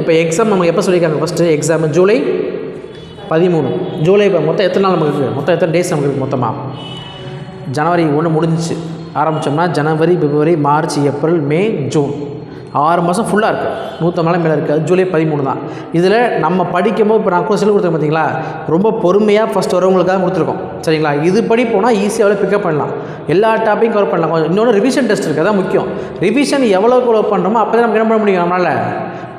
இப்போ எக்ஸாம் நமக்கு எப்போ சொல்லியிருக்காங்க? ஃபஸ்ட்டு எக்ஸாம் ஜூலை பதிமூணு. ஜூலை இப்போ மொத்தம் எத்தனை நாள் நமக்கு இருக்குது மொத்தம் எத்தனை டேஸ் நமக்கு இருக்குது மொத்தமாக ஜனவரி ஒன்று முடிஞ்சிச்சு. ஆரம்பித்தோம்னா ஜனவரி பிப்ரவரி மார்ச் ஏப்ரல் மே ஜூன். ஆறு மாதம் ஃபுல்லாக இருக்குது நூற்றம்பது நாள் மேலே இருக்குது ஜூலை பதிமூணு தான். இதில் நம்ம படிக்கும்போது இப்போ நான் கூட சொல்லி கொடுத்தேன் பார்த்தீங்களா ரொம்ப பொறுமையாக ஃபஸ்ட் வரவங்களுக்காக கொடுத்துருக்கோம். சரிங்களா? இது படி போனால் ஈஸியாகவே பிக்கப் பண்ணலாம். எல்லா டாப்பிக்கும் கவர் பண்ணலாம். கொஞ்சம் இன்னொன்று ரிவிஷன் டெஸ்ட் இருக்குது அதான் முக்கியம். ரிவிஷன் எவ்வளோக்கு எவ்வளோ பண்ணுறோமோ அப்போ தான் நம்ம என்ன பண்ண முடியும்? நம்மளால்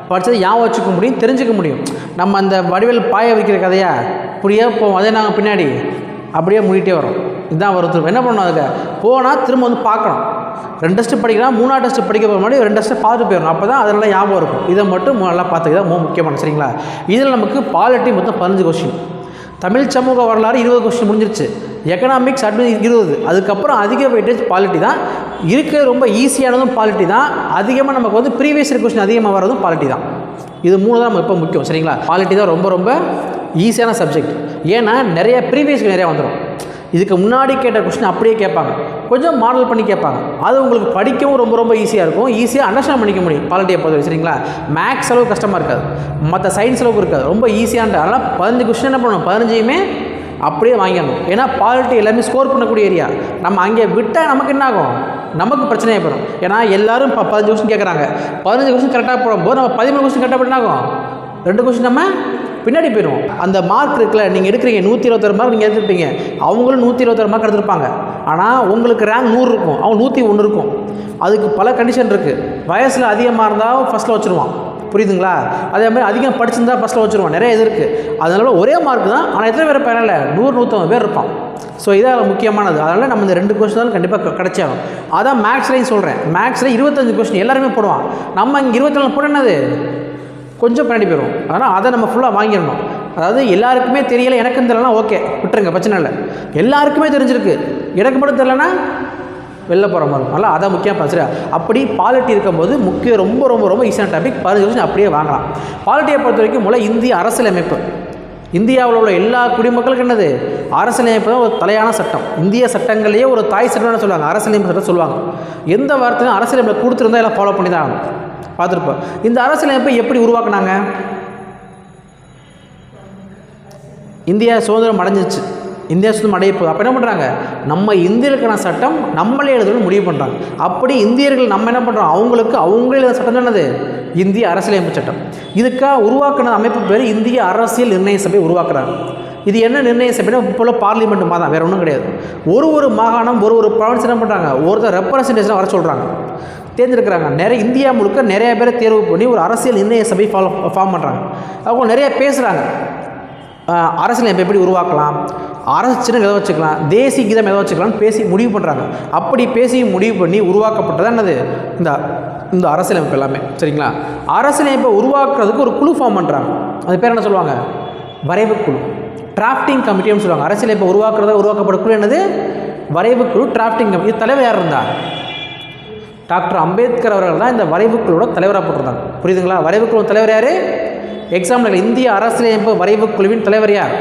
படித்ததை ஞாபகம் வச்சுக்க முடியும் தெரிஞ்சுக்க முடியும். நம்ம அந்த வடிவில் பாய வைக்கிற கதையா? இப்படியே போவோம் அதே நாங்கள் பின்னாடி. அப்படியே முடிக்கிட்டே வரோம் இதுதான் வரும் திரும்ப என்ன பண்ணணும் அதுக்கு? போனால் திரும்ப வந்து பார்க்கணும். ரெண்டு டெஸ்ட்டு படிக்கலாம் மூணாவது டெஸ்ட்டு படிக்க போகிற முன்னாடி ரெண்டு டெஸ்ட்டு பார்த்துட்டு போயிடணும். அப்போ தான் அதெல்லாம் ஞாபகம் இருக்கும். இதை மட்டும் நல்லா பார்த்துக்கிதான் ரொம்ப முக்கியமான சரிங்களா? இதில் நமக்கு பாலிட்டி மொத்தம் பதினஞ்சு கொஸ்டின் தமிழ் சமூக வரலாறு இருபது கொஸ்டின் முடிஞ்சிருச்சு. எக்கனாமிக்ஸ் அட்மின் இருபது. அதுக்கப்புறம் அதிக வெயிட்டேஜ் பாலிட்டி தான். இருக்க ரொம்ப ஈஸியானதும் பாலிட்டி தான். அதிகமாக நமக்கு வந்து ப்ரீவியஸ் கொஸ்டின் அதிகமாக வரதும் பாலிட்டி தான். இது மூணு தான் நம்ம இப்போ முக்கியம் சரிங்களா? பாலிட்டி தான் ரொம்ப ரொம்ப ஈஸியான சப்ஜெக்ட் ஏன்னா நிறைய ப்ரீவியஸ்க்கு நிறையா வந்துடும் இதுக்கு முன்னாடி கேட்ட கொஸ்டின் அப்படியே கேட்பாங்க. கொஞ்சம் மாடல் பண்ணி கேட்பாங்க. அது உங்களுக்கு படிக்கவும் ரொம்ப ரொம்ப ஈஸியாக இருக்கும். ஈஸியாக அண்டர்ஸ்டாண்ட் பண்ணிக்க முடியும். பாலிட்டியை பொறுத்த சரிங்களா? மேக்ஸ் அளவுக்கு கஷ்டமாக இருக்காது. மற்ற சயின்ஸ் அளவுக்கு இருக்காது. ரொம்ப ஈஸியான அதனால் பதினஞ்சு கொஸ்டின் என்ன பண்ணணும்? பதினஞ்சையுமே அப்படியே வாங்கிடணும். ஏன்னா பாலிட்டி எல்லாமே ஸ்கோர் பண்ணக்கூடிய ஏரியா நம்ம அங்கே விட்டால் நமக்கு என்ன ஆகும்? நமக்கு பிரச்சனையாக போயிடும். ஏன்னா எல்லாரும் இப்போ பதினஞ்சு கொஸ்டின் கேட்குறாங்க. பதினஞ்சு கொஸ்டின் கரெக்டாக போடும்போது நம்ம பதிமூணு கொஸ்டின் கரெக்டாக பண்ண ஆகும்? ரெண்டு கொஸ்டின் நம்ம பின்னாடி போயிடுவோம். அந்த மார்க் இருக்குல்ல நீங்கள் எடுக்கிறீங்க நூற்றி இருபத்தாறு மார்க் நீங்கள் எடுத்துருப்பீங்க. அவங்களும் நூற்றி இருபத்தாறு மார்க் எடுத்திருப்பாங்க. ஆனால் உங்களுக்கு ரேங்க் நூறு இருக்கும். அவன் நூற்றி ஒன்று இருக்கும். அதுக்கு பல கண்டிஷன் இருக்குது வயசில் அதிகமாக இருந்தால் ஃபஸ்ட்டில் வச்சுருவான். புரியுதுங்களா? அதே மாதிரி அதிகம் படிச்சிருந்தா ஃபஸ்ட்டில் வச்சுருவான். நிறைய இது இருக்குது அதனால் ஒரே மார்க் தான். ஆனால் எத்தனை பேர் பேரில் நூறு நூற்றம்பது பேர் இருப்பான். ஸோ இதான் முக்கியமானது. அதனால் நம்ம இந்த ரெண்டு கொஸ்டின் தான் கண்டிப்பாக கிடைச்சாகும் அதான் மேக்ஸ்லையும் சொல்கிறேன் மேக்ஸில் இருபத்தஞ்சு கொஸ்டின் எல்லாருமே போடுவான். நம்ம இங்கே இருபத்தஞ்சு போட என்னது? கொஞ்சம் பின்னாடி போயிடும் அதனால் அதை நம்ம ஃபுல்லாக வாங்கிடணும். அதாவது எல்லாருக்குமே தெரியலை. எனக்கும் தெரியலனா ஓகே விட்டுருங்க. பிரச்சனை இல்லை. எல்லாருக்குமே தெரிஞ்சிருக்கு. எனக்கு மட்டும் தெரியலனா வெளில போகிற மாதிரி இருக்கும். அதனால் அதை முக்கியம் சரியா அப்படி பாலிட்டி இருக்கும்போது முக்கிய ரொம்ப ரொம்ப ரொம்ப ஈஸியான டாபிக் பதினஞ்சு வருஷம் அப்படியே வாங்கலாம். பாலிட்டியை பொறுத்த வரைக்கும் மூலம் இந்திய அரசியலமைப்பு. இந்தியாவில் உள்ள எல்லா குடிமக்களுக்கு என்னது? அரசியலமைப்பு தான் ஒரு தலையான சட்டம். இந்திய சட்டங்களையே ஒரு தாய் சட்டம்னு சொல்லுவாங்க. அரசியலமைப்பு சட்டம் சொல்லுவாங்க. எந்த வார்த்தையும் அரசியலமைப்பு கொடுத்துருந்தா எல்லாம் ஃபாலோ பண்ணி தான் பார்த்துருப்போம். இந்த அரசியலமைப்பை எப்படி உருவாக்குனாங்க? இந்தியா சுதந்திரம் அடைஞ்சிச்சு இந்தியா சுத்தம் அடைய போகுது அப்போ என்ன பண்ணுறாங்க நம்ம இந்தியர்களுக்கான சட்டம் நம்மளே எழுதணும்னு முடிவு பண்ணுறாங்க அப்படி இந்தியர்கள் நம்ம என்ன பண்ணுறோம் அவங்களுக்கு அவங்களே எழுத சட்டம் என்னது இந்திய அரசியலமைப்பு சட்டம். இதுக்காக உருவாக்கின அமைப்பு பேர் இந்திய அரசியல் நிர்ணய சபை உருவாக்குறாங்க. இது என்ன நிர்ணய சபைனா இப்போ பார்லிமெண்ட் மாதம் வேறு ஒன்றும் கிடையாது. ஒரு ஒரு மாகாணம் ஒரு ஒரு ப்ராவின்ஸ் என்ன பண்ணுறாங்க ஒருத்தர் ரெப்ரசன்டேஷன் வர சொல்கிறாங்க தேர்ந்தெடுக்கிறாங்க. நிறைய இந்தியா முழுக்க நிறைய பேரை தேர்வு பண்ணி ஒரு அரசியல் நிர்ணய சபை ஃபாலோ ஃபார்ம் பண்ணுறாங்க அவங்க நிறைய பேசுகிறாங்க அரசியலமைப்பை எப்படி உருவாக்கலாம்? அரசிடம் எதை வச்சுக்கலாம் தேசிய கீதம் எதை வச்சுக்கலாம்னு பேசி முடிவு பண்ணுறாங்க அப்படி பேசி முடிவு பண்ணி உருவாக்கப்பட்டது என்னது? இந்த இந்த அரசியலமைப்பு எல்லாமே சரிங்களா? அரசியலமைப்பை உருவாக்குறதுக்கு ஒரு குழு ஃபார்ம் பண்ணுறாங்க அது பேர் என்ன சொல்லுவாங்க? வரைவு குழு. டிராஃப்டிங் கமிட்டின்னு சொல்லுவாங்க. அரசியலமைப்பை உருவாக்குறத உருவாக்கப்பட குழு என்னது? வரைவு குழு டிராஃப்டிங் கமிட்டி இது தலைவர் யார் இருந்தார் டாக்டர் அம்பேத்கர் அவர்கள் தான் இந்த வரைவுக்குழுவோட தலைவராக போட்டிருந்தாங்க. புரியுதுங்களா? வரைவுக்குழு தலைவர் யார்? எக்ஸாம்பிள் இந்திய அரசியலமைப்பு வரைவு குழுவின் தலைவர் யார்?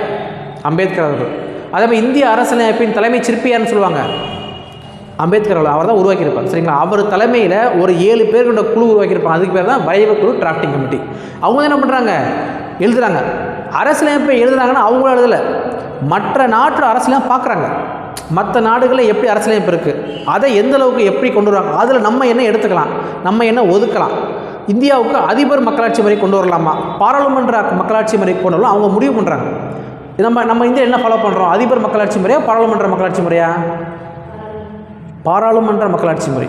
அம்பேத்கர் அவர்கள். அதே மாதிரி இந்திய அரசியலமைப்பின் தலைமை சிற்பியார்னு சொல்லுவாங்க. அம்பேத்கர் அவர்கள் அவர் தான் உருவாக்கியிருப்பார். சரிங்களா? அவர் தலைமையில் ஒரு ஏழு பேர் கொண்ட குழு உருவாக்கியிருப்பாங்க. அதுக்கு பேர் தான் வரைவு குழு டிராஃப்டிங் கமிட்டி அவங்க என்ன பண்ணுறாங்க எழுதுறாங்க. அரசியலமைப்பை எழுதுறாங்கன்னா அவங்களும் எழுதலை. மற்ற நாட்டு அரசியலாம் பார்க்குறாங்க. மற்ற நாடுகளில் எப்படி அரசியலமைப்பு இருக்குது அதை எந்த அளவுக்கு எப்படி கொண்டு வராங்க அதில் நம்ம என்ன எடுத்துக்கலாம்? நம்ம என்ன ஒதுக்கலாம்? இந்தியாவுக்கு அதிபர் மக்களாட்சி முறை கொண்டு வரலாமா? பாராளுமன்ற மக்களாட்சி முறை கொண்டு வரலாம்? அவங்க முடிவு பண்ணுறாங்க நம்ம நம்ம இந்தியா என்ன ஃபாலோ பண்ணுறோம் அதிபர் மக்களாட்சி முறையா பாராளுமன்ற மக்களாட்சி முறையா? பாராளுமன்ற மக்களாட்சி முறை.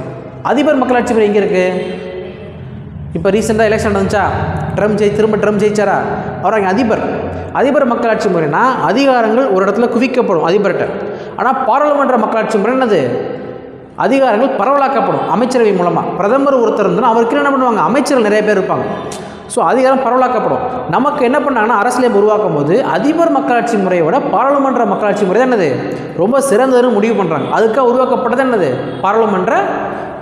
அதிபர் மக்களாட்சி முறை எங்கே இருக்குது இப்போ ரீசெண்டாக எலெக்ஷன் நடந்துச்சா? ட்ரம் ஜெயி திரும்ப ட்ரம் ஜெயிச்சாரா? அவர் அங்கே அதிபர். அதிபர் மக்களாட்சி முறைனா அதிகாரங்கள் ஒரு இடத்துல குவிக்கப்படும் அதிபர்கிட்ட. ஆனால் பாராளுமன்ற மக்களாட்சி முறை என்னது? அதிகாரங்கள் பரவலாக்கப்படும் அமைச்சரவை மூலமாக பிரதமர் ஒருத்தர் இருந்தால் அவருக்கு என்ன பண்ணுவாங்க? அமைச்சர்கள் நிறைய பேர் இருப்பாங்க. ஸோ அதிகாரம் பரவலாக்கப்படும். நமக்கு என்ன பண்ணாங்கன்னா அரசியலமைப்பு உருவாக்கும் போது அதிபர் மக்களாட்சி முறையோட பாராளுமன்ற மக்களாட்சி முறை தான் என்னது? ரொம்ப சிறந்ததுன்னு முடிவு பண்ணுறாங்க அதுக்காக உருவாக்கப்பட்டது என்னது? பாராளுமன்ற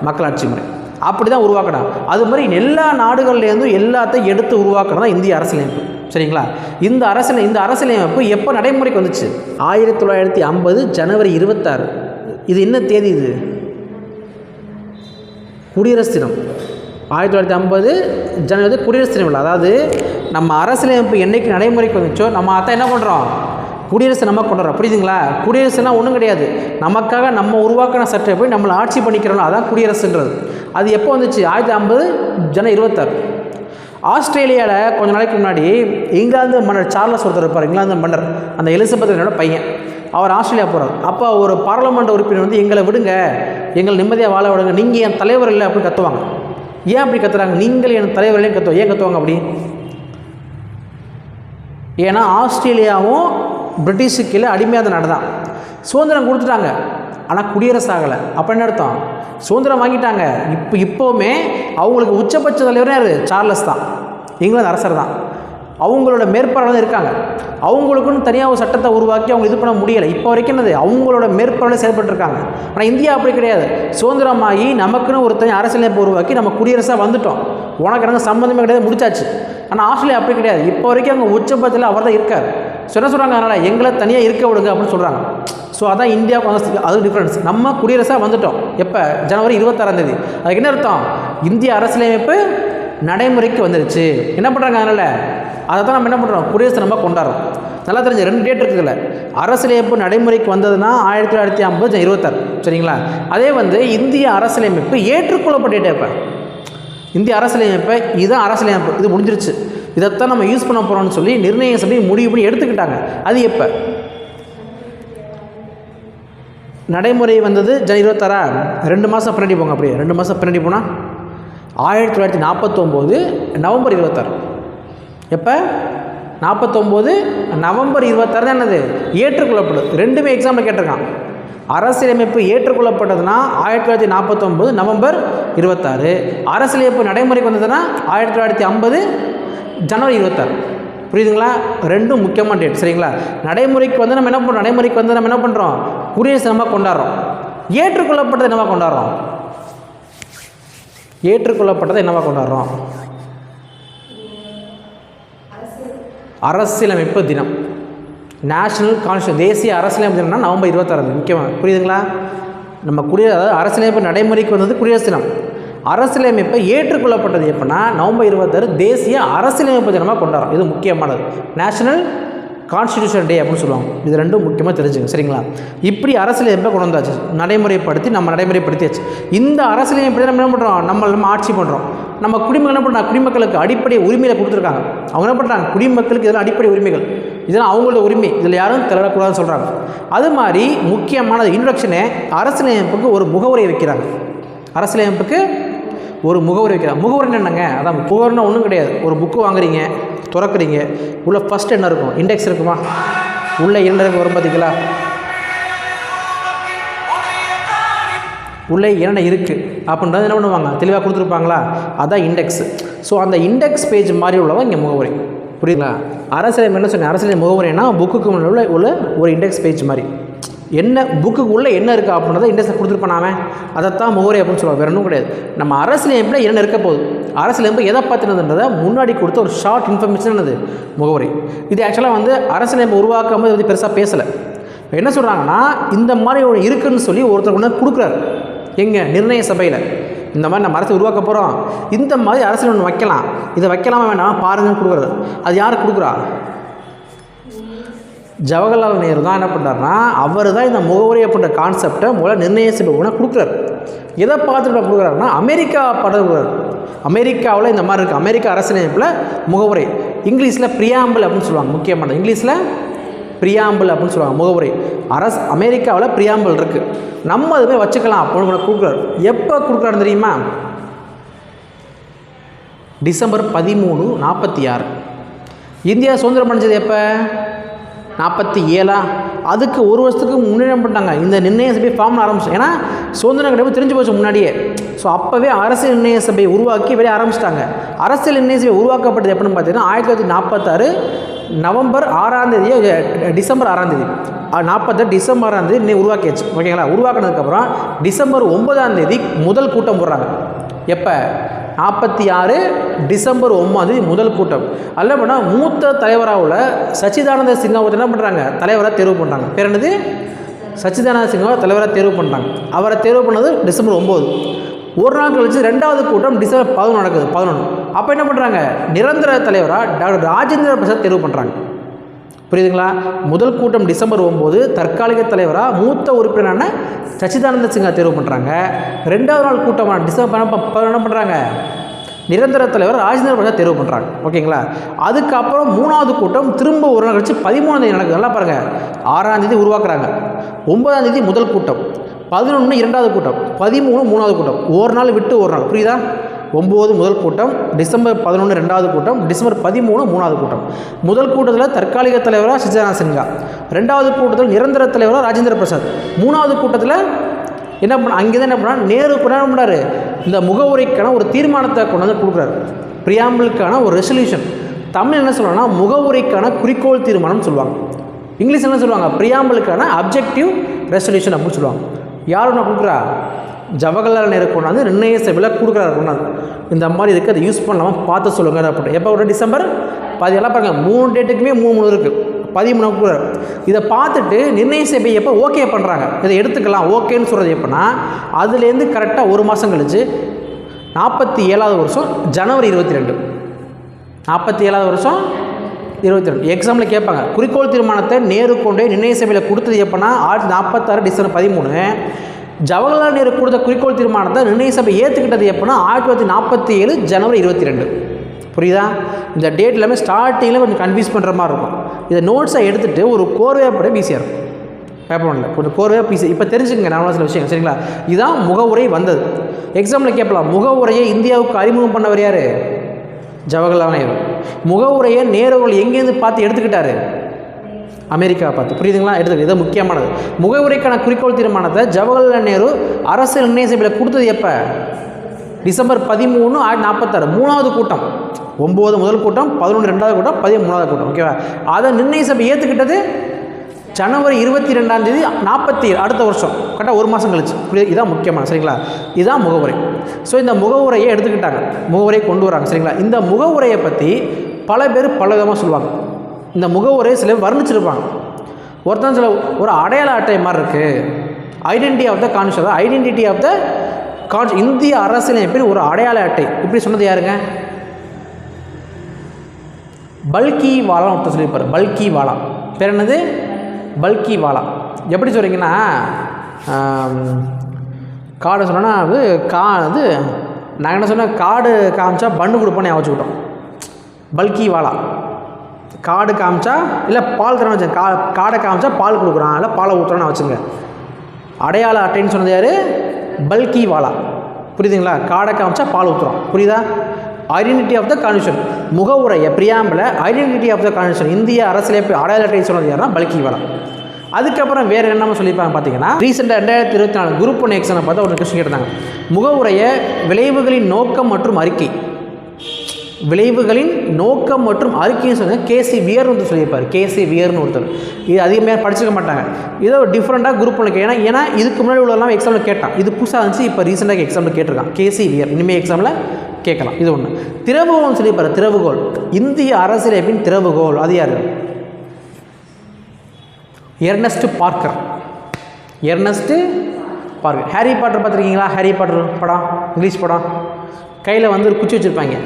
மக்களாட்சி முறை. அப்படி தான் உருவாக்கணும். அது மாதிரி எல்லா நாடுகள்லேருந்தும் எல்லாத்தையும் எடுத்து உருவாக்கினது தான் இந்திய அரசியலமைப்பு. சரிங்களா? இந்த அரசியல் இந்த அரசியலமைப்பு எப்போ நடைமுறைக்கு வந்துச்சு? ஆயிரத்தி தொள்ளாயிரத்தி ஐம்பது ஜனவரி இருபத்தாறு. இது என்ன தேதி இது? குடியரசு தினம். ஆயிரத்தி தொள்ளாயிரத்தி ஐம்பது ஜனவரி குடியரசு தின விழா. அதாவது நம்ம அரசியலமைப்பு என்றைக்கு நடைமுறைக்கு வந்துச்சோ நம்ம அதான் என்ன பண்ணுறோம் குடியரசு நம்ம கொண்டுறோம் புரியுதுங்களா? குடியரசுனா ஒன்றும் கிடையாது. நமக்காக நம்ம உருவாக்கின சட்டை போய் நம்மளை ஆட்சி பண்ணிக்கிறோம் அதான் குடியரசுன்றது அது எப்போ வந்துச்சு? ஆயிரத்தி ஐம்பது ஜன இருபத்தாறு. ஆஸ்திரேலியாவில் கொஞ்ச நாளைக்கு முன்னாடி இங்கிலாந்து மன்னர் சார்லஸ் ஒருத்தர் இருப்பார் இங்கிலாந்து மன்னர். அந்த எலிசபெத்தனோட பையன். அவர் ஆஸ்திரேலியா போகிறார் அப்போ ஒரு பாராளுமன்ற உறுப்பினர் வந்து எங்களை விடுங்க எங்களை நிம்மதியாக வாழ விடுங்க நீங்கள் என் தலைவர் இல்லை அப்படின்னு கத்துவாங்க. ஏன் அப்படி கத்துறாங்க? நீங்கள் என் தலைவர்களையும் கத்துவோம் ஏன் கத்துவாங்க அப்படி? ஏன்னா ஆஸ்திரேலியாவும் பிரிட்டிஷுக்கு கீழே அடிமையாக நாடு தான் சுதந்திரம் கொடுத்துட்டாங்க. ஆனால் குடியரசு ஆகலை அப்போ என்ன அர்த்தம்? சுதந்திரம் வாங்கிட்டாங்க. இப்போ இப்போவுமே அவங்களுக்கு உச்சபட்ச தலைவர் யார்? சார்லஸ் தான். இங்கிலாந்து அரசர் தான். அவங்களோட மேற்பார்வையில் இருக்காங்க. அவங்களுக்குன்னு தனியாக ஒரு சட்டத்தை உருவாக்கி அவங்க இது பண்ண முடியலை. இப்போ வரைக்கும் என்னது? அவங்களோட மேற்பார்வையில் செயல்பட்டுருக்காங்க. ஆனால் இந்தியா அப்படி கிடையாது. சுதந்திரமாகி நமக்குன்னு ஒரு தனி அரசியலமைப்பு உருவாக்கி நம்ம குடியரசாக வந்துட்டோம். உனக்கு எனக்கு சம்மந்தமே கிடையாது முடிச்சாச்சு. ஆனால் ஆஸ்திரேலியா அப்படி கிடையாது. இப்போ வரைக்கும் அவங்க உச்சபட்சத்தில் அவர் தான் இருக்கார். ஸோ என்ன சொல்கிறாங்க அதனால் எங்களை தனியாக இருக்க விடுங்க அப்படின்னு சொல்கிறாங்க ஸோ அதான் இந்தியா அது டிஃப்ரென்ஸ் நம்ம குடியரசாக வந்துட்டோம். எப்போ? ஜனவரி இருபத்தாறாம் தேதி. அதுக்கு என்ன அர்த்தம்? இந்திய அரசியலமைப்பு நடைமுறைக்கு வந்துருச்சு. என்ன பண்ணுறாங்க அதனால்? அதை தான் நம்ம என்ன பண்ணுறோம் குடியரசு நம்ம கொண்டாடுறோம். நல்லா தெரிஞ்ச ரெண்டு டேட் இருக்குதுல்ல. அரசியலமைப்பு நடைமுறைக்கு வந்ததுன்னா ஆயிரத்தி தொள்ளாயிரத்தி ஐம்பது இருபத்தாறு சரிங்களா? அதே வந்து இந்திய அரசியலமைப்பு ஏற்றுக்கொள்ளப்பட்ட டேட் இந்திய அரசியலமைப்பை இதுதான் அரசியலமைப்பு இது முடிஞ்சிருச்சு. இதைத்தான் நம்ம யூஸ் பண்ண போகிறோம்னு சொல்லி நிர்ணயம் சொல்லி முடிவு பண்ணி எடுத்துக்கிட்டாங்க. அது எப்போ? நடைமுறை வந்தது ஜன இருபத்தாறா? ரெண்டு மாதம் பின்னாடி போங்க அப்படியே. ரெண்டு மாதம் பின்னாடி போனால் ஆயிரத்தி தொள்ளாயிரத்தி நாற்பத்தொம்போது நவம்பர் இருபத்தாறு. எப்போ? நாற்பத்தொம்போது நவம்பர் இருபத்தாறு தான் என்னது? ஏற்றுக்கொள்ளப்படுது ரெண்டுமே எக்ஸாம்பிள் கேட்டிருக்கான். அரசியலமைப்பு ஏற்றுக்கொள்ளப்பட்டதுன்னா ஆயிரத்தி தொள்ளாயிரத்தி நாற்பத்தொம்போது நவம்பர் இருபத்தாறு. அரசியலமைப்பு நடைமுறைக்கு வந்ததுன்னா ஆயிரத்தி தொள்ளாயிரத்தி ஐம்பது ஜனவரி இருபத்தாறு. புரியுதுங்களா? ரெண்டும் முக்கியமான டேட் சரிங்களா? நடைமுறைக்கு வந்து நம்ம என்ன பண்ணுறோம் நடைமுறைக்கு வந்து நம்ம என்ன பண்ணுறோம் குடியரசு நம்ம கொண்டாடுறோம். ஏற்றுக்கொள்ளப்பட்டது என்னவா கொண்டாடுறோம்? ஏற்றுக்கொள்ளப்பட்டதை என்னவா கொண்டாடுறோம்? அரசியலமைப்பு தினம். நேஷனல் கான்ஸ்டியூ தேசிய அரசியலமைப்பு தினம்னா நவம்பர் இருபத்தாறு முக்கியமாக புரியுதுங்களா? நம்ம குடிய அதாவது அரசியலமைப்பு நடைமுறைக்கு வந்தது குடியரசு தினம். அரசியலமைப்பை ஏற்றுக்கொள்ளப்பட்டது எப்படின்னா நவம்பர் இருபத்தாறு தேசிய அரசியலமைப்பு தினமாக கொண்டாடுறோம். இது முக்கியமானது. நேஷனல் கான்ஸ்டியூஷன் டே அப்படின்னு சொல்லுவாங்க. இது ரெண்டும் முக்கியமாக தெரிஞ்சுங்க. சரிங்களா? இப்படி அரசியலமைப்பை கொண்டு வந்தாச்சு? நடைமுறைப்படுத்தி நம்ம நடைமுறைப்படுத்தியாச்சு. இந்த அரசியலமைப்பை நம்ம என்ன பண்ணுறோம் நம்ம நம்ம ஆட்சி பண்ணுறோம் நம்ம குடிமக்கள் என்ன பண்ணுறாங்க குடிமக்களுக்கு அடிப்படை உரிமையை கொடுத்துருக்காங்க. அவங்க என்ன பண்ணுறாங்க குடிமக்களுக்கு இதெல்லாம் அடிப்படை உரிமைகள். இதெல்லாம் அவங்களோட உரிமை. இதில் யாரும் தலையிடக்கூடாதுன்னு சொல்கிறாங்க அது மாதிரி முக்கியமானது இன்ட்ரக்ஷனை அரசியலமைப்புக்கு ஒரு முகவுரை வைக்கிறாங்க. அரசியலமைப்புக்கு ஒரு முகவரி வைக்கிறாங்க. முகவரி என்னங்க அதான் முகவரினா ஒன்றும் கிடையாது. ஒரு புக்கு வாங்குறீங்க திறக்குறீங்க உள்ளே ஃபஸ்ட் என்ன இருக்கும்? இண்டெக்ஸ் இருக்குமா? உள்ளே இரண்டு வரும் பார்த்தீங்களா உள்ளே என்னென்ன இருக்குது அப்படின்றது என்ன பண்ணுவாங்க? தெளிவாக கொடுத்துருப்பாங்களா? அதான் இண்டெக்ஸ் ஸோ அந்த இண்டெக்ஸ் பேஜ் மாதிரி உள்ளவங்க இங்கே முகவரி. புரியுதுங்களா? அரசியல் என்ன சொன்னேன் அரசியல் முகவரினா புக்குக்கு முன்னாடி உள்ள ஒரு இண்டெக்ஸ் பேஜ் மாதிரி. என்ன புக்குக்குள்ளே என்ன இருக்குது அப்படின்றத இண்டெக்ஸை கொடுத்துருப்பானாமே அதைத்தான் முகவரி அப்படின்னு சொல்லுவாங்க. வேறு ஒன்றும் கிடையாது. நம்ம அரசியலமைப்பில் என்ன இருக்க போகுது? அரசியலமைப்பு எதை பார்த்துனதுன்றதை முன்னாடி கொடுத்த ஒரு ஷார்ட் இன்ஃபர்மேஷன் என்னது? முகவரி. இது ஆக்சுவலாக வந்து அரசியலமைப்பு உருவாக்கும் போது வந்து பெருசாக பேசலை. என்ன சொல்கிறாங்கன்னா இந்த மாதிரி ஒரு இருக்குன்னு சொல்லி ஒருத்தர் ஒன்று கொடுக்குறாரு. எங்கே? நிர்ணய சபையில். இந்த மாதிரி நம்ம அரசு உருவாக்க போகிறோம் இந்த மாதிரி அரசியல் ஒன்று வைக்கலாம். இதை வைக்கலாமா வேண்டாம்? பாருங்கன்னு கொடுக்குறது. அது யார் கொடுக்குறா? ஜவஹர்லால் நேரு தான் என்ன பண்ணுறாருனா அவர் தான் இந்த முகவரி அப்படின்ற கான்செப்டை முதல்ல நிர்ணய கொடுக்குறாரு. எதை பார்த்துட்டு கொடுக்குறாருன்னா அமெரிக்கா படம் கொடுக்குறாரு. அமெரிக்காவில் இந்த மாதிரி இருக்குது அமெரிக்கா அரசியலமைப்பில் முகவுரை. இங்கிலீஷில் பிரியாம்பிள் அப்படின்னு சொல்லுவாங்க முக்கியமான இங்கிலீஷில் பிரியாம்பிள் அப்படின்னு சொல்லுவாங்க முகவுரை. அரசு அமெரிக்காவில் பிரியாம்பிள் இருக்குது நம்ம அதுமாதிரி வச்சுக்கலாம் அப்படின்னு கூட கொடுக்குறாரு. எப்போ கொடுக்குறாரு தெரியுமா? டிசம்பர் பதிமூணு நாற்பத்தி ஆறு. இந்தியா சுதந்திரம் அடைஞ்சது எப்போ? நாற்பத்தி ஏழா? அதுக்கு ஒரு வருஷத்துக்கு முன்னேற்றம் பண்ணிட்டாங்க? இந்த நிர்ணய சபை ஃபார்ம் ஆரம்பிச்சு ஏன்னா சுதந்திரம் கிடையாது தெரிஞ்சு போச்சு முன்னாடியே. ஸோ அப்போவே அரசியல் நிர்ணய சபையை உருவாக்கி வெளியே ஆரம்பிச்சிட்டாங்க. அரசியல் நிர்ணய சபை உருவாக்கப்பட்டது எப்படின்னு பார்த்தீங்கன்னா ஆயிரத்தி தொள்ளாயிரத்தி நாற்பத்தாறு நவம்பர் ஆறாம் தேதியோ டிசம்பர் ஆறாம் தேதி. நாற்பத்தாறு டிசம்பர் ஆறாம் தேதி இன்னும் உருவாக்கியாச்சு. ஓகேங்களா? உருவாக்கினதுக்கப்புறம் டிசம்பர் ஒன்பதாம் தேதி முதல் கூட்டம் போடுறாங்க. எப்போ? நாற்பத்தி ஆறு டிசம்பர் ஒம்பது முதல் கூட்டம். அல்ல பண்ணால் மூத்த தலைவராக உள்ள சச்சிதானந்த சின்ஹாவை என்ன பண்ணுறாங்க தலைவராக தேர்வு பண்ணுறாங்க பேர் என்னது? சச்சிதானந்த சிங்காவை தலைவராக தேர்வு பண்ணுறாங்க அவரை தேர்வு பண்ணது டிசம்பர் ஒம்பது ஒரு நாள் கழிச்சு ரெண்டாவது கூட்டம் டிசம்பர் பதினொன்று நடக்குது பதினொன்று அப்போ என்ன பண்ணுறாங்க நிரந்தர தலைவராக டாக்டர் ராஜேந்திர பிரசாத் தேர்வு பண்ணுறாங்க புரியுதுங்களா? முதல் கூட்டம் டிசம்பர் ஒம்போது தற்காலிக தலைவராக மூத்த உறுப்பினரான சச்சிதானந்த சிங்கா தேர்வு பண்ணுறாங்க ரெண்டாவது நாள் கூட்டமான டிசம்பர் என்ன பண்ணுறாங்க நிரந்தர தலைவர் ராஜேந்திர பிரசாத் தேர்வு பண்ணுறாங்க ஓகேங்களா? அதுக்கப்புறம் மூணாவது கூட்டம் திரும்ப ஒரு நாள் கழிச்சு பதிமூணாம் தேதி நடக்குது. நல்லா பாருங்கள் ஆறாம் தேதி உருவாக்குறாங்க. ஒன்பதாம் தேதி முதல் கூட்டம். பதினொன்று இரண்டாவது கூட்டம். பதிமூணு மூணாவது கூட்டம். ஒரு நாள் விட்டு ஒரு நாள். புரியுதா? ஒம்பது முதல் கூட்டம் டிசம்பர் பதினொன்று ரெண்டாவது கூட்டம் டிசம்பர் பதிமூணு மூணாவது கூட்டம். முதல் கூட்டத்தில் தற்காலிக தலைவராக சச்சிதானந்த சின்ஹா ரெண்டாவது கூட்டத்தில் நிரந்தர தலைவராக ராஜேந்திர பிரசாத். மூணாவது கூட்டத்தில் என்ன பண்ண அங்கே தான் என்ன பண்ணால் நேரு என்ன பண்ணாரு? இந்த முகவுரைக்கான ஒரு தீர்மானத்தை கொண்டு வந்து கொடுக்குறாரு. பிரியாம்பிளுக்கான ஒரு ரெசல்யூஷன் தமிழ் என்ன சொல்லணும்னா முகவுரைக்கான குறிக்கோள் தீர்மானம்னு சொல்லுவாங்க. இங்கிலீஷ் என்ன சொல்லுவாங்க? பிரியாம்பிளுக்கான அப்ஜெக்டிவ் ரெசல்யூஷன் அப்படின்னு சொல்லுவாங்க. யார் ஒன்று கொடுக்குறா? ஜவஹர்லால் நேரு கொண்டாந்து நிர்ணய சபையில் கொடுக்குறாரு கொண்டாந்து. இந்த மாதிரி இருக்குது அதை யூஸ் பண்ணாமல் பார்த்து சொல்லுங்க அப்படின்னு எப்போ ஒரு டிசம்பர்? பாதி எல்லாம் பாருங்கள் மூணு டேட்டுக்குமே மூணு மூணு இருக்குது பதிமூணு கூட இதை பார்த்துட்டு நிர்ணய சபை எப்போ ஓகே பண்ணுறாங்க இதை எடுத்துக்கலாம். ஓகேன்னு சொல்கிறது எப்போனா அதுலேருந்து கரெக்டாக ஒரு மாதம் கழிச்சு நாற்பத்தி ஏழாவது வருஷம் ஜனவரி இருபத்தி ரெண்டு. நாற்பத்தி ஏழாவது வருஷம் இருபத்தி ரெண்டு. எக்ஸாமில் கேட்பாங்க குறிக்கோள் தீர்மானத்தை நேரு கொண்டே நிர்ணய சபையில் கொடுத்தது எப்போனா ஆயிரத்தி நாற்பத்தாறு டிசம்பர் பதிமூணு. ஜவஹர்லால் நேரு கொடுத்த குறிக்கோள் தீர்மானத்தை நிர்ணய சபை ஏற்றுக்கிட்டது எப்போனா ஆயிரத்தி தொள்ளாயிரத்தி நாற்பத்தி ஏழு ஜனவரி இருபத்தி ரெண்டு. புரியுதா? இந்த டேட் எல்லாமே ஸ்டார்டிங்கில் கொஞ்சம் கன்ஃபியூஸ் பண்ணுற மாதிரி இருக்கும். இதை நோட்ஸை எடுத்துகிட்டு ஒரு கோர்வையாக படி ஈஸியாக இருக்கும் பேப்பர் ஒன்றில் கொஞ்சம் கோர்வையாக பீஸ் இப்போ தெரிஞ்சுக்கங்க நார்மலாக சில விஷயம் சரிங்களா? இதுதான் முகவுரை வந்தது. எக்ஸாம்பிள் கேட்பலாம். முகவுரையை இந்தியாவுக்கு அறிமுகம் பண்ணவர் யார்? ஜவஹர்லால் நேரு. முகவுரையை நேருகள் எங்கேருந்து பார்த்து எடுத்துக்கிட்டாரு? அமெரிக்காவை பார்த்து. புரியுதுங்களா? எடுத்து இது முக்கியமானது. முகவுரைக்கான குறிக்கோள் தீர்மானத்தை ஜவஹர்லால் நேரு அரசு நிர்ணய சபையில் கொடுத்தது எப்போ? டிசம்பர் பதிமூணு ஆயிரத்தி நாற்பத்தாறு. மூணாவது கூட்டம். ஒம்பது முதல் கூட்டம் பதினொன்று ரெண்டாவது கூட்டம் பதிமூணாவது கூட்டம். ஓகேவா? அதை நிர்ணய சபை ஏற்றுக்கிட்டது ஜனவரி இருபத்தி ரெண்டாம் தேதி நாற்பத்தி அடுத்த வருஷம். கரெக்டாக ஒரு மாதம் கழிச்சு. புரியுது? இதான் முக்கியமான சரிங்களா? இதுதான் முகவுரை. ஸோ இந்த முகவுரையை எடுத்துக்கிட்டாங்க. முகவுரையை கொண்டு வராங்க. சரிங்களா? இந்த முகவுரையை பற்றி பல பேர் பல விதமாக சொல்லுவாங்க. இந்த முகவுரையை சில வர்ணிச்சிருப்பாங்க. ஒருத்தன் சில ஒரு அடையாள அட்டை மாதிரி இருக்குது identity of the conscious identity of the conscious இந்திய அரசியலமைப்பின் ஒரு அடையாள அட்டை? இப்படி சொன்னது யாருங்க? பல்கி வாலா ஒருத்தர் சொல்லியிருப்பார். பல்கி வாலா. பேர் என்னது? பல்கி வாலா. எப்படி சொல்கிறீங்கன்னா காடு சொன்னோன்னா அது கா அது நாங்கள் என்ன சொன்னால் காடு காமிச்சா பண்ணு கொடுப்போன்னு வச்சுக்கிட்டோம். பல்கி வாலா. காடு காமிச்சா இல்லை பால் தரணும் வச்சுங்க கா காடை காமிச்சா பால் கொடுக்குறான். இல்லை பாலை ஊற்றுறான்னு வச்சுங்க அடையாள அட்டைன்னு சொன்னது யார்? பல்கி வாலா புரியுதுங்களா? காடை காமிச்சா பால் ஊற்றுறோம் புரியுதா? Identity of the constitution முகவுரையை preamble identity of the constitution இந்திய அரசியலமைப்பு அடையாள அட்டை சொன்னது யாருன்னா பல்கி வாலா அதுக்கப்புறம் வேறு என்னமோ சொல்லியிருப்பாங்க பார்த்தீங்கன்னா ரீசெண்டாக ரெண்டாயிரத்தி இருபத்தி நாலு குரூப் ஒன் எக்ஸாமை பார்த்தா ஒரு கொஸ்டின் கேட்டாங்க முகவுரையை விளைவுகளின் நோக்கம் மற்றும் அறிக்கை. விளைவுகளின் நோக்கம் மற்றும் அறிக்கையும் சொல்லுங்கள் கேசி வியர்னு ஒருத்தர் சொல்லியிருப்பார். கேசி வியர்னு ஒருத்தர். இது அதிகமாக படிச்சுக்க மாட்டாங்க. இதோ டிஃப்ரெண்ட்டாக குரூப் ஒன்று ஏன்னா ஏன்னா இதுக்கு முன்னாடி உள்ளதெல்லாம் எக்ஸாமில் கேட்டான். இது புதுசாக இருந்துச்சு இப்போ ரீசெண்டாக எக்ஸாமில் கேட்டிருக்கான். K C Wheare. இனிமேல் எக்ஸாமில் கேட்கலாம். இது ஒன்று திறவுகோல்னு சொல்லியிருப்பார். திறவுகோல். இந்திய அரசியலமைப்பின் திறவுகோல். அது யார்? Ernest Barker Ernest Barker Harry Potter பார்த்துருக்கீங்களா? ஹாரி பாட்டர் படம் இங்கிலீஷ் படம். கையில் வந்து ஒரு குச்சி வச்சுருப்பாங்க.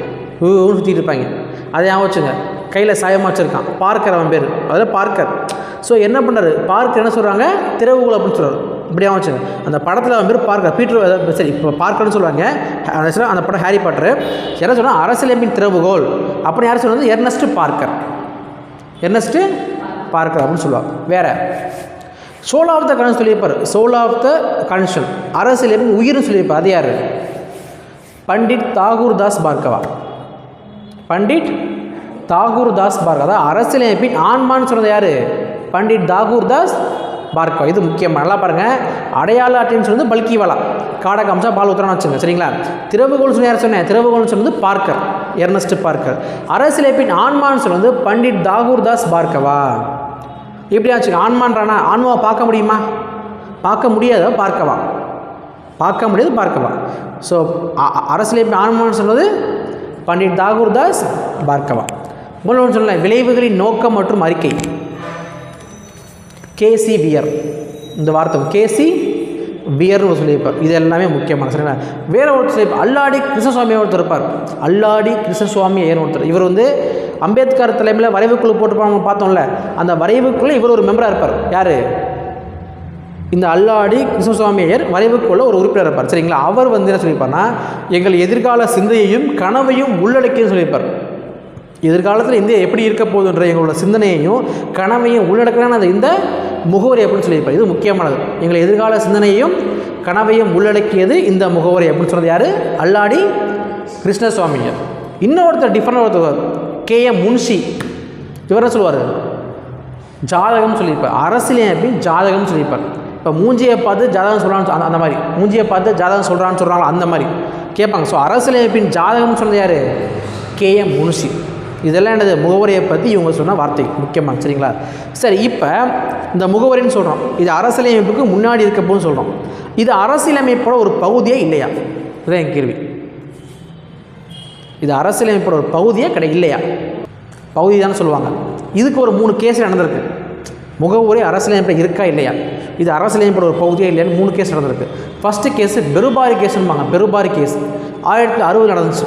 ஊன்னு சுற்றிட்டு இருப்பாங்க. அதை ஞாபகம் வச்சுங்க கையில் சாயமாக வச்சுருக்கான். பார்க்கர் அவன் பேர். அதில் பார்க்கர். ஸோ என்ன பண்ணாரு பார்க்கர் என்ன சொல்கிறாங்க திறவுகோல் அப்படின்னு சொல்கிறார் இப்படியா வச்சுங்க அந்த படத்தில் அவன் பேர் பார்க்கர். பீட்டர் சரி இப்போ பார்க்கர்னு சொல்லுவாங்க. அந்த படம் ஹாரி பாட்டர். என்ன சொன்னால் அரசியலமைப்பின் திறவுகோல். அப்படின்னு யார் சொன்னது எர்னஸ்ட் பார்க்கர். எர்னஸ்ட்டு பார்க்கர் அப்படின்னு சொல்லுவாங்க வேறு. சோல் ஆஃப் த கன்ஸ்ட் சொல்லியிருப்பார். சோல் ஆஃப் த கன்ஷன் அரசியலமைப்பின் உயிர்னு சொல்லியிருப்பார். அது யார்? பண்டிட் தாகூர் தாஸ் பார்க்கவா? பண்டிட் தாகூர் தாஸ் பார்க்கவா அதாவது அரசியலமைப்பின் ஆன்மான்னு சொன்னது யார்? பண்டிட் தாகூர் தாஸ் பார்க்கவா இது முக்கியமாக நல்லா பாருங்கள் அடையாள அட்டைன்னு சொன்னது பல்கிவாலா. காடக காமிச்சா பால் ஊத்துறான்னு வச்சுங்க சரிங்களா? திறவுகோல் சொன்ன யார் சொன்னேன்? திறவுகோல்னு சொன்னது பார்க்கர் எர்னஸ்ட் பார்க்கர் அரசியலமைப்பின் ஆன்மான்னு சொன்னது பண்டிட் தாகூர் தாஸ் பார்க்கவா இப்படி ஆன்மான்றானா? ஆன்மாவை பார்க்க முடியுமா? பார்க்க முடியாத. பார்க்கவா. பார்க்க முடியாது பார்க்கவா. ஸோ அரசியலமைப்பு ஆன்மான்னு சொன்னது பண்டிட் தாகூர் தாஸ் பார்க்கவா இன்னொன்று சொல்லலாம் விளைவுகளின் நோக்கம் மற்றும் அறிக்கை. K C Wheare. இந்த வார்த்தை கேசி வியர்னு ஒரு சொல்லியிருப்பார். இது எல்லாமே முக்கியமான சரிங்களா வேற ஒரு சொல்லியிருப்பார். அல்லாடி கிருஷ்ணசுவாமி ஒருத்தர் இருப்பார். அல்லாடி கிருஷ்ணசுவாமி ஐயர் ஒருத்தர். இவர் வந்து அம்பேத்கர் தலைமையில் வரைவுக்குழு போட்டுப்பாங்க பார்த்தோம்ல. அந்த வரைவுக்குள்ளே இவர் ஒரு மெம்பராக இருப்பார். யார்? இந்த அல்லாடி கிருஷ்ணசுவாமி ஐயர் வரைவுக்குள்ள ஒரு உறுப்பினர் இருப்பார். சரிங்களா? அவர் வந்து என்ன சொல்லியிருப்பார்னா எங்கள் எதிர்கால சிந்தையையும் கனவையும் உள்ளடக்கின்னு சொல்லியிருப்பார். எதிர்காலத்தில் இந்தியா எப்படி இருக்க போகுதுன்ற எங்களோட சிந்தனையையும் கனவையும் உள்ளடக்கின இந்த முகவரி அப்படின்னு சொல்லியிருப்பார். இது முக்கியமானது. எங்கள் எதிர்கால சிந்தனையையும் கனவையும் உள்ளடக்கியது இந்த முகவரி அப்படின்னு சொன்னது யார்? அல்லாடி கிருஷ்ணசுவாமியர். இன்னொருத்தர் டிஃப்ரெண்ட் ஒருத்தர் கே. எம். முன்ஷி. இவர் என்ன சொல்லுவார்? ஜாதகம் சொல்லியிருப்பார். அரசியலமைப்பின் ஜாதகம் சொல்லியிருப்பார். இப்போ மூஞ்சியை பார்த்து ஜாதகம் சொல்கிறான்னு அந்த அந்த மாதிரி. மூஞ்சியை பார்த்து ஜாதகம் சொல்கிறான்னு சொல்கிறாங்களோ அந்த மாதிரி. கேட்பாங்க. ஸோ அரசியலமைப்பின் ஜாதகம்னு சொன்னது யார்? கே. எம். முனுஷி இதெல்லாம் என்னது? முகவரியை பற்றி இவங்க சொன்ன வார்த்தை முக்கியமாக சரிங்களா? சரி இப்போ இந்த முகவரின்னு சொல்கிறோம் இது அரசியலமைப்புக்கு முன்னாடி இருக்கப்போன்னு சொல்கிறோம் இது அரசியலமைப்போட ஒரு பகுதியே இல்லையா? இதுதான் என் கேள்வி. இது அரசியலமைப்போட ஒரு பகுதியே கிடை இல்லையா? பகுதி தானே சொல்லுவாங்க. இதுக்கு ஒரு மூணு கேஸ் நடந்திருக்கு. முகவுரை அரசியலமைப்பில் இருக்கா இல்லையா? இது அரசியலமைப்போட ஒரு பகுதியே இல்லையான்னு மூணு கேஸ் நடந்திருக்கு. ஃபஸ்ட்டு கேஸு பெருபாரி கேஸ்னுபாங்க பெருபாரி கேஸ் ஆயிரத்தி அறுபது நடந்துச்சு.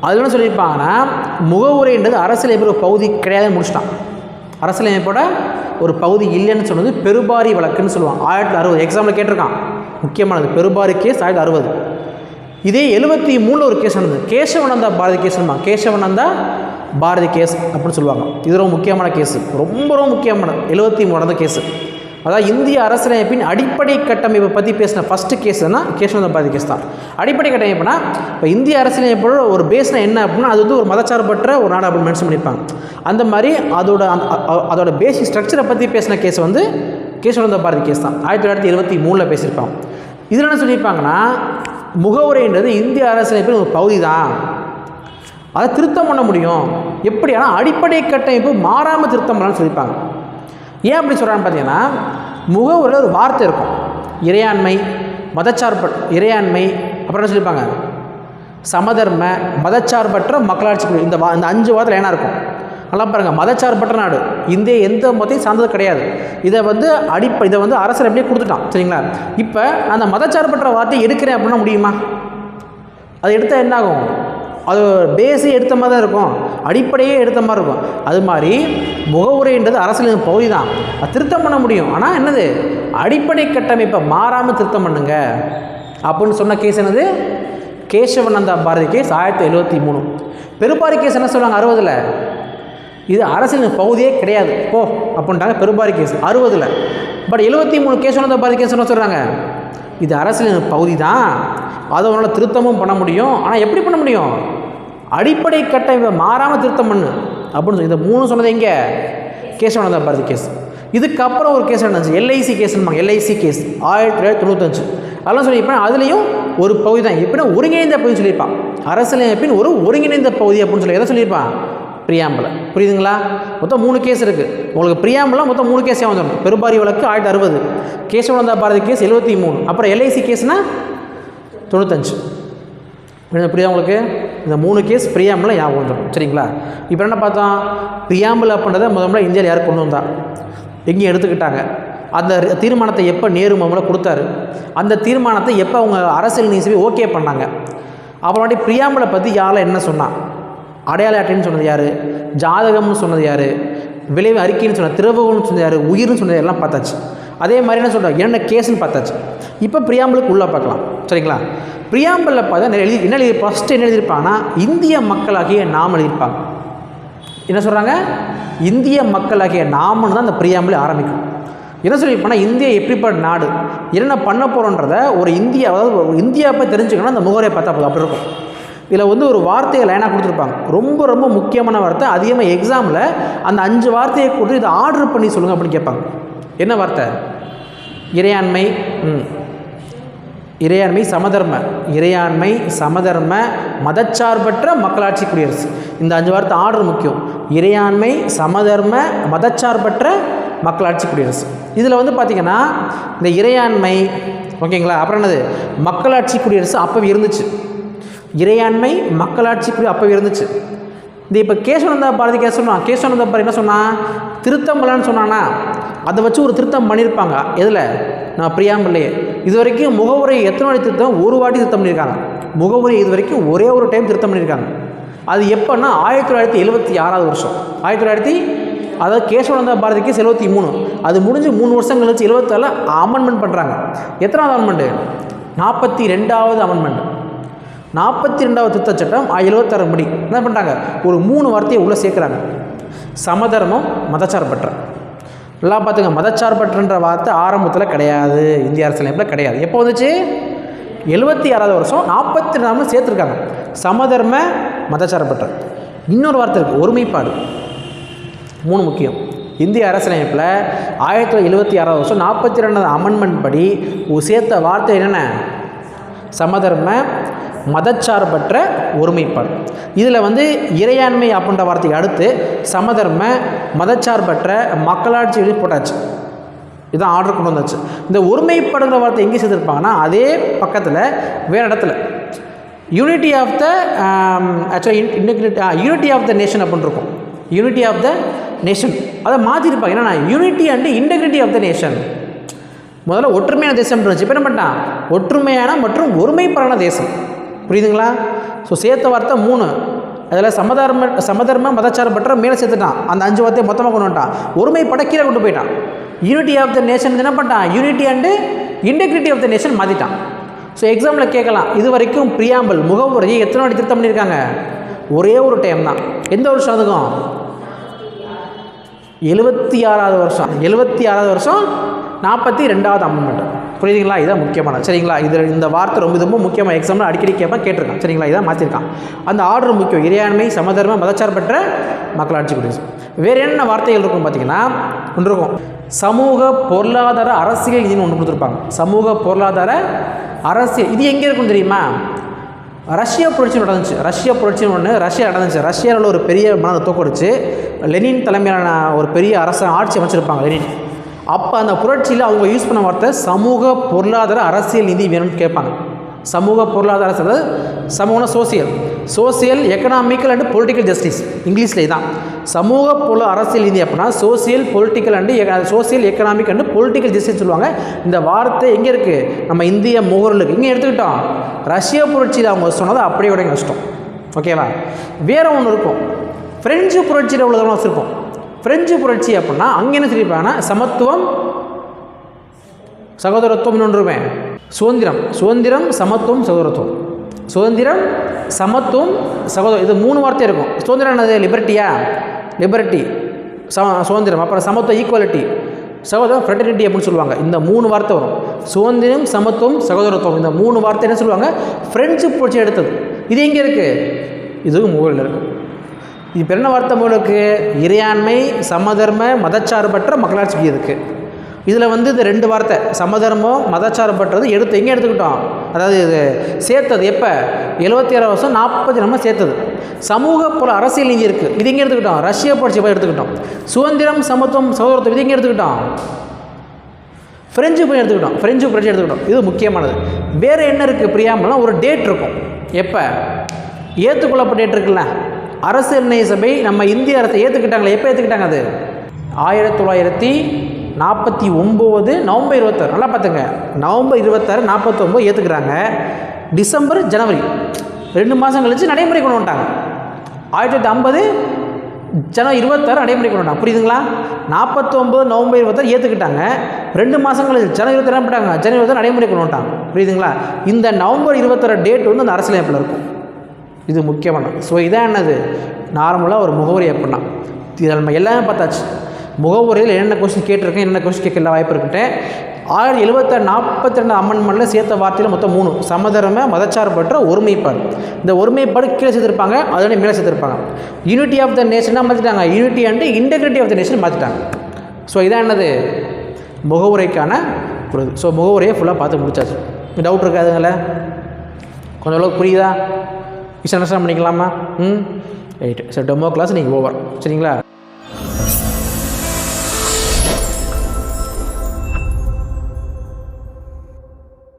அதில் என்ன சொல்லியிருப்பாங்கன்னா முகவுரைன்றது அரசியலமைப்போட ஒரு பகுதி கிடையாது முடிச்சிட்டான். அரசியலமைப்போட ஒரு பகுதி இல்லைன்னு சொன்னது பெருபாரி வழக்குன்னு சொல்லுவாங்க. ஆயிரத்தி அறுபது. எக்ஸாம்பிள் கேட்டிருக்கான். முக்கியமானது. பெருபாரி கேஸ் ஆயிரத்தி அறுபது. இதே எழுபத்தி மூணில் ஒரு கேஸ் நடந்தது. கேசவனந்தா பாரதி கேஸ்மா கேசவனந்தா பாரதி கேஸ் அப்படின்னு சொல்லுவாங்க. இது ரொம்ப முக்கியமான கேஸ் ரொம்ப ரொம்ப முக்கியமான எழுபத்தி மூணு நடந்த கேஸு அதாவது இந்திய அரசியலமைப்பின் அடிப்படை கட்டமைப்பை பற்றி பேசின ஃபஸ்ட்டு கேஸ்னா கேசவனந்தா பாரதி கேஸ் தான். அடிப்படை கட்டமைப்புனா இப்போ இந்திய அரசியலமைப்போட ஒரு பேஸ்னா என்ன அப்படின்னா அது வந்து ஒரு மதச்சார்பற்ற ஒரு நாடு அப்படின்னு மென்ஷன் பண்ணியிருப்பாங்க. அந்த மாதிரி அதோட அந்த- அதோட பேசிக் ஸ்ட்ரக்சரை பற்றி பேசின கேஸ் வந்து கேஷ்வந்த பாரதி கேஸ் தான். ஆயிரத்தி தொள்ளாயிரத்தி எழுபத்தி மூணில் பேசியிருப்பாங்க. இதில் என்ன சொல்லியிருப்பாங்கன்னா முகவுரைன்றது இந்திய அரசியலமைப்பின் ஒரு பகுதி தான். அதை திருத்தம் பண்ண முடியும். எப்படியானா அடிப்படை கட்டமைப்பு மாறாமல் திருத்தம் பண்ணலாம்னு சொல்லியிருப்பாங்க. ஏன் அப்படி சொல்கிறான்னு பார்த்தீங்கன்னா முகவரில் ஒரு வார்த்தை இருக்கும். இறையாண்மை மதச்சார்ப இறையாண்மை அப்புறம் என்ன சொல்லியிருப்பாங்க? சமதர்ம மதச்சார்பற்ற மக்களாட்சி குழு இந்த வா இந்த அஞ்சு வாரத்தில் என்ன இருக்கும். நல்லா பாருங்கள் மதச்சார்பற்ற நாடு. இந்திய எந்த மதத்தையும் சார்ந்தது கிடையாது. இதை வந்து அடிப்ப இதை வந்து அரசர் எப்படியே கொடுத்துட்டான். சரிங்களா? இப்போ அந்த மதச்சார்பற்ற வார்த்தையை எடுக்கிறேன் அப்படின்னா முடியுமா? அதை எடுத்தால் என்ன ஆகும் அது பேஸே எடுத்த மாதிரி தான் இருக்கும். அடிப்படையே எடுத்த மாதிரி இருக்கும். அது மாதிரி முகவுரைன்றது அரசியலின் பகுதி தான். அது திருத்தம் பண்ண முடியும். ஆனால் என்னது? அடிப்படை கட்டமைப்பை மாறாமல் திருத்தம் பண்ணுங்க. அப்படின்னு சொன்ன கேஸ் என்னது? கேசவநந்தா பாரதி கேஸ் ஆயிரத்தி எழுபத்தி மூணு. பெருபாரி கேஸ் என்ன சொல்லுவாங்க? அறுபதில். இது அரசியலின் பகுதியே கிடையாது. ஓ அப்படின்ட்டாங்க பெருபாரி கேஸ் அறுபதில். பட் எழுபத்தி மூணு கேசவநந்தா பாரதி கேஸ் என்ன சொல்கிறாங்க இது அரசியல் பகுதி தான். அதை உன்னால் திருத்தமும் பண்ண முடியும். ஆனால் எப்படி பண்ண முடியும்? அடிப்படை கட்டமைப்பை மாறாமல் திருத்தம் பண்ணு. அப்படின்னு சொல்லி இந்த மூணு சொன்னது எங்கே? கேசவநந்தா பாரதி கேஸ். இதுக்கப்புறம் ஒரு கேஸ் நடந்துச்சு. எல்ஐசி கேஸ்னுவாங்க எல்ஐசி கேஸ் ஆயிரத்தி தொள்ளாயிரத்தி தொண்ணூத்தஞ்சு. அதெல்லாம் சொல்லியிருப்பேன் அதுலேயும் ஒரு பகுதி தான். எப்படின்னா ஒருங்கிணைந்த பகுதி சொல்லியிருப்பான். அரசியலமைப்பின் ஒரு ஒருங்கிணைந்த பகுதி அப்படின்னு சொல்லி எதை சொல்லியிருப்பான்? பிரியாம்பலை. புரியுதுங்களா? மொத்தம் மூணு கேஸ் இருக்குது உங்களுக்கு பிரியாம்பலாம் மொத்தம் மூணு கேஸே வந்துடும் பெருபாரி வழக்கு ஆயிரத்தி அறுபது. கேசவனந்தா பாரதி கேஸ் எழுபத்தி மூணு. அப்புறம் எல்ஐசி கேஸ்னால் தொண்ணூத்தஞ்சு. புரியுதா உங்களுக்கு? இந்த மூணு கேஸ் பிரியாம்பில் ஞாபகம் வந்துடும் சரிங்களா? இப்போ என்ன பார்த்தோம் பிரியாம்பிள் அப்படின்றத முத முதல்ல இந்தியாவில் யார் கொண்டு வந்தா? எங்கேயும் எடுத்துக்கிட்டாங்க. அந்த தீர்மானத்தை எப்போ நேரு மாமலை கொடுத்தாரு? அந்த தீர்மானத்தை எப்போ அவங்க அரசியல் நீசி ஓகே பண்ணாங்க? அப்புறமாட்டி பிரியாம்பிளை பற்றி யாரெல்லாம் என்ன சொன்னான் அடையாள அட்டைன்னு சொன்னது யார்? ஜாதகம்னு சொன்னது யார்? விளைவு அறிக்கைன்னு சொன்ன திரவுகள்னு சொன்னது யார்? உயிர்னு சொன்னது எல்லாம் பார்த்தாச்சு? அதே மாதிரி என்ன சொல்கிறாங்க என்ன கேஸ்னு பார்த்தாச்சு. இப்போ பிரியாம்பலுக்கு உள்ளே பார்க்கலாம். சரிங்களா? பிரியாம்பலில் பார்த்தா எழுதி என்ன எழுதி ஃபஸ்ட்டு என்ன எழுதியிருப்பாங்கன்னா இந்திய மக்களாகிய நாம் எழுதியிருப்பாங்க. என்ன சொல்கிறாங்க இந்திய மக்களாகிய நாமன்னு தான் அந்த பிரியாம்பிளை ஆரம்பிக்கும். என்ன சொல்லியிருப்பாங்கன்னா இந்தியா எப்படிப்பட்ட நாடு? என்ன பண்ண போகிறோன்றத ஒரு இந்தியா அதாவது ஒரு இந்தியா போய் தெரிஞ்சுக்கணும்னா அந்த முகவரியை பார்த்தா போதும். அப்படி இருக்கும். இதில் வந்து ஒரு வார்த்தையை லைனாக கொடுத்துருப்பாங்க. ரொம்ப ரொம்ப முக்கியமான வார்த்தை. அதிகமாக எக்ஸாமில் அந்த அஞ்சு வார்த்தையை கொடுத்து இதை ஆர்டர் பண்ணி சொல்லுங்கள் அப்படின்னு கேட்பாங்க. என்ன வார்த்தை? இறையாண்மை இறையாண்மை சமதர்ம. இறையாண்மை சமதர்ம மதச்சார்பற்ற மக்களாட்சி குடியரசு. இந்த அஞ்சு வார்த்தை ஆர்டர் முக்கியம். இறையாண்மை சமதர்ம மதச்சார்பற்ற மக்களாட்சி குடியரசு. இதில் வந்து பார்த்திங்கன்னா இந்த இறையாண்மை ஓகேங்களா? அப்புறம் என்னது? மக்களாட்சி குடியரசு அப்போ இருந்துச்சு. இறையாண்மை மக்களாட்சி குடி அப்போ இருந்துச்சு. இந்த இப்போ கேசவனந்தா பாரதி கேசவனா கேசவனந்தா பாரதி என்ன சொன்னால் திருத்தம்பலான்னு சொன்னான்னா அதை வச்சு ஒரு திருத்தம் பண்ணியிருப்பாங்க. எதில்? நான் பிரியாம்பிள்ளையே இது வரைக்கும் முகவுரை எத்தனை வாட்டி திருத்தம்? ஒரு வாட்டி திருத்தம் பண்ணியிருக்காங்க. முகவுரை இது வரைக்கும் ஒரே ஒரு டைம் திருத்தம் பண்ணியிருக்காங்க. அது எப்போன்னா ஆயிரத்தி தொள்ளாயிரத்தி எழுபத்தி ஆறாவது வருஷம். ஆயிரத்தி தொள்ளாயிரத்தி அதாவது கேசவானந்த பாரதிக்கு எழுபத்தி மூணு. அது முடிஞ்சு மூணு வருஷம் கழிச்சு எழுபத்தால அமெண்ட்மெண்ட் பண்ணுறாங்க எத்தனாவது அமெண்ட்மெண்ட்டு நாற்பத்தி ரெண்டாவது அமெண்ட்மெண்ட் நாற்பத்தி ரெண்டாவது திருத்த சட்டம் எழுபத்தாறு படி. என்ன பண்ணுறாங்க ஒரு மூணு வார்த்தையை உள்ளே சேர்க்குறாங்க. சமதர்மம் மதச்சார்பற்ற. நல்லா பார்த்துங்க மதச்சார்பற்றுன்ற வார்த்தை ஆரம்பத்தில் கிடையாது. இந்திய அரசியலமைப்பில் கிடையாது. எப்போ வந்துச்சு? எழுபத்தி ஆறாவது வருஷம் நாற்பத்தி ரெண்டாவது சேர்த்துருக்காங்க. சமதர்ம மதச்சார்பற்ற. இன்னொரு வார்த்தை இருக்குது ஒருமைப்பாடு. மூணு முக்கியம். இந்திய அரசியலமைப்பில் ஆயிரத்தி தொள்ளாயிரத்தி எழுபத்தி ஆறாவது வருஷம் நாற்பத்தி ரெண்டாவது அமெண்ட்மெண்ட் படி சேர்த்த வார்த்தை என்னென்ன? சமதர்ம மதச்சார்பற்ற ஒருமைப்பாடு. இதில் வந்து இறையாண்மை அப்படின்ற வார்த்தைக்கு அடுத்து சமதர்ம மதச்சார்பற்ற மக்களாட்சி எழுதி போட்டாச்சு. இதுதான் ஆர்டர் கொண்டு வந்தாச்சு. இந்த ஒருமைப்படுங்கிற வார்த்தை எங்கே சேர்த்துருப்பாங்கன்னா அதே பக்கத்தில் வேறு இடத்துல. யூனிட்டி ஆஃப் த ஆக்சுவலாக integrity unity of the nation அப்படின்னு இருக்கும். யூனிட்டி ஆஃப் த நேஷன் அதை மாற்றிருப்பாங்க என்னென்னா unity and integrity of the nation முதல்ல ஒற்றுமையான தேசம் இருந்துச்சு. இப்போ என்ன பண்ணிட்டான்? ஒற்றுமையான மற்றும் ஒருமைப்பாடான தேசம். புரியுதுங்களா? ஸோ சேர்த்த வார்த்தை மூணு. அதில் சமதர்ம சமதர்ம மதச்சார்பற்ற மேலே சேர்த்துட்டான். அந்த அஞ்சு வார்த்தையை மொத்தமாக கொண்டு வந்துட்டான். ஒருமை கீழே கொண்டு போயிட்டான். யூனிட்டி ஆஃப் த நேஷன் என்ன பண்ணிட்டான் unity and integrity of the nation மாற்றிட்டான் so எக்ஸாமில் கேட்கலாம். இது வரைக்கும் பிரியாம்பல் முகவுரையை எத்தனை வாட்டி திருத்தம் பண்ணியிருக்காங்க? ஒரே ஒரு டைம் தான். எந்த வருஷம் அதுக்கும் எழுபத்தி ஆறாவது வருஷம். எழுபத்தி ஆறாவது வருஷம் நாற்பத்தி ரெண்டாவது அமெண்ட்மெண்ட் புரியுதுங்களா? இதான் முக்கியமான சரிங்களா? இது இந்த வார்த்தை ரொம்ப ரொம்ப முக்கியமாக எக்ஸாமில் அடிக்கடி கேட்பேன் கேட்டிருக்கான். சரிங்களா? இதான் மாற்றிருக்கான் அந்த ஆர்டர் முக்கியம். இறையாண்மை சமதர்ம மதச்சார்பற்ற மக்களாட்சி குடியரசு வேறு என்னென்ன வார்த்தைகள் இருக்கும் பார்த்தீங்கன்னா ஒன்று இருக்கும். சமூக பொருளாதார அரசியல் இதுன்னு ஒன்று கொடுத்துருப்பாங்க. சமூக பொருளாதார அரசியல். இது எங்கே இருக்கும் தெரியுமா? ரஷ்யா புரட்சி நடந்துச்சு. ரஷ்ய புரட்சின்னு ஒன்று ரஷ்யா நடந்துச்சு. ரஷ்யாவில் ஒரு பெரிய மனதை தோக்கடிச்சு லெனின் தலைமையிலான ஒரு பெரிய அரசு ஆட்சி அமைச்சிருப்பாங்க லெனின். அப்போ அந்த புரட்சியில் அவங்க யூஸ் பண்ண வார்த்தை சமூக பொருளாதார அரசியல் நிதி வேணும்னு கேட்பாங்க. சமூக பொருளாதார அரசியல் சமூகம்னா social social economical and political justice இங்கிலீஷில் இதான். சமூக பொருள் அரசியல் நிதி அப்படின்னா social political and social economic and political justice சொல்லுவாங்க. இந்த வார்த்தை எங்கே இருக்குது நம்ம இந்திய முகர்களுக்கு இங்கே எடுத்துக்கிட்டோம். ரஷ்ய புரட்சியில் அவங்க சொன்னதை அப்படியே உடனே கஷ்டம் ஓகேவா வேறு ஒன்று இருக்கும். ஃப்ரெஞ்சு புரட்சியில் உள்ளதெல்லாம் வச்சுருப்போம் ஃப்ரெஞ்சு புரட்சி அப்படின்னா அங்கே என்ன சொல்லியிருப்பாங்கன்னா சமத்துவம் சகோதரத்துவம் ஒன்றுமே சுதந்திரம். சுதந்திரம் சமத்துவம் சகோதரத்துவம். சுதந்திரம் சமத்துவம் சகோதரம் இது மூணு வார்த்தை இருக்கும். சுதந்திரம் என்னது? லிபர்ட்டியா லிபர்ட்டி ச சுதந்திரம். அப்புறம் சமத்துவம் ஈக்குவாலிட்டி சகோதரம் ஃப்ரெட்டர்னிட்டி அப்படின்னு சொல்லுவாங்க. இந்த மூணு வார்த்தை வரும். சுதந்திரம் சமத்துவம் சகோதரத்துவம். இந்த மூணு வார்த்தை என்ன சொல்லுவாங்க? ஃப்ரெஞ்சு புரட்சி எடுத்தது. இது எங்கே இருக்குது இதுவும் முகலில் இருக்குது இப்போ என்ன வார்த்தை மூலக்கு இறையாண்மை சமதர்ம மதச்சார்பற்ற மக்களாட்சிக்கு இருக்குது இதில் வந்து இந்த ரெண்டு வார்த்தை சமதர்மம் மதச்சார்பற்றது எடுத்து எங்கே எடுத்துக்கிட்டோம்? அதாவது இது சேர்த்தது எப்போ? எழுபத்தி ஏழு வருஷம் நாற்பத்தி நம்ம சேர்த்தது. சமூக புல அரசியல் இங்கே இருக்குது இது எங்கே எடுத்துக்கிட்டோம்? ரஷ்ய புரட்சி போய் எடுத்துக்கிட்டோம். சுதந்திரம் சமத்துவம் சகோதரத்துவம் இது எங்கே எடுத்துக்கிட்டோம்? ஃப்ரெஞ்சு போய் எடுத்துக்கிட்டோம். ஃப்ரெஞ்சு புரட்சி எடுத்துக்கிட்டோம். இது முக்கியமானது. வேறு என்ன இருக்குது பிரியாமலாம் ஒரு டேட் இருக்கும். எப்போ? ஏற்றுக்கொள்ளப்பட்ட டேட் இருக்குல்ல? அரசு நிர்ணய சபை நம்ம இந்திய அரசை ஏற்றுக்கிட்டாங்களே எப்போ ஏற்றுக்கிட்டாங்க அது? ஆயிரத்தி தொள்ளாயிரத்தி நாற்பத்தி ஒம்பது நவம்பர் இருபத்தாறு. நல்லா பார்த்துங்க. நவம்பர் இருபத்தாறு நாற்பத்தொம்போது ஏற்றுக்கிறாங்க டிசம்பர் ஜனவரி. ரெண்டு மாதம் கழித்து நடைமுறை கொண்டு வந்துட்டாங்க. ஆயிரத்தி தொள்ளாயிரத்தி ஐம்பது ஜனவரி இருபத்தாறு நடைமுறை கொண்டு வந்தாங்க புரியுதுங்களா? நாற்பத்தொம்பது நவம்பர் இருபத்தாறு ஏற்றுக்கிட்டாங்க ரெண்டு மாதம் கழிச்சு ஜனவரி இருபத்தாறு பண்ணிட்டாங்க? ஜனவரி இருபத்தாறு நடைமுறை கொண்டு வந்துட்டாங்க. புரியுதுங்களா? இந்த நவம்பர் இருபத்தாறு டேட் வந்து அந்த அரசியலமைப்பில் இருக்கும். இது முக்கியமானது. ஸோ இதான் என்னது? நார்மலாக ஒரு முகவரி அப்படின்னா. இதில் நம்ம எல்லாமே பார்த்தாச்சு. முகவரியில் என்னென்ன கொஸ்டின் கேட்டிருக்கேன் என்னென்ன கொஸ்டின் கேட்கல வாய்ப்பு இருக்குன்ட்டு ஆயிரத்தி எழுபத்தாறு நாற்பத்தி ரெண்டு அமெண்ட்மெண்ட்டில் சேர்த்த வார்த்தையில் மொத்தம் மூணு. சமதர்ம மதச்சார்பற்ற ஒருமைப்பாடு. இந்த ஒருமைப்பாடு கீழே சேர்த்துருப்பாங்க அதோட மேலே சேர்த்துருப்பாங்க. யூனிட்டி ஆஃப் த நேஷனாக மாற்றிட்டாங்க unity and integrity of the nation மாற்றிட்டாங்க ஸோ இதான் என்னது? முகவுரைக்கான ஒரு ஸோ முகவுரையை ஃபுல்லாக பார்த்து முடிச்சாச்சு. டவுட் இருக்காதுங்களே? கொஞ்சம் அளவுக்கு புரியுதா? மிஸ் அண்டர்ஸ்டாண்ட் பண்ணிக்கலாமா? ம்? ரைட்டு சார் டெமோ கிளாஸ் நீங்கள் ஓவர் சரிங்களா?